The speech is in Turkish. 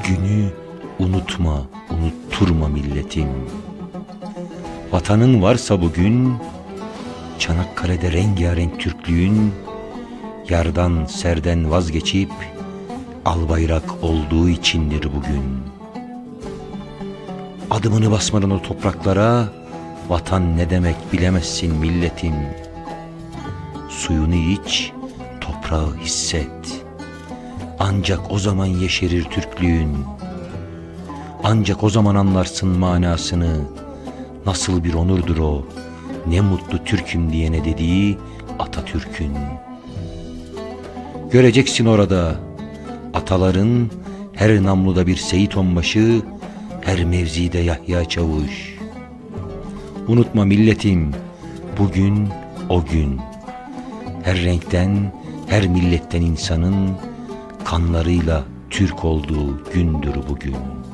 Bugünü unutma, unutturma milletim. Vatanın varsa bugün, Çanakkale'de rengarenk Türklüğün, yardan serden vazgeçip, al bayrak olduğu içindir bugün. Adımını basmadan o topraklara, vatan ne demek bilemezsin milletim. Suyunu iç, toprağı hisset. Ancak o zaman yeşerir Türklüğün. Ancak o zaman anlarsın manasını. Nasıl bir onurdur o. Ne mutlu Türk'üm diyene dediği Atatürk'ün. Göreceksin orada ataların her namluda bir Seyit Onbaşı, her mevzide Yahya Çavuş. Unutma milletim, bugün o gün. Her renkten, her milletten insanın kanlarıyla Türk olduğu gündür bugün.''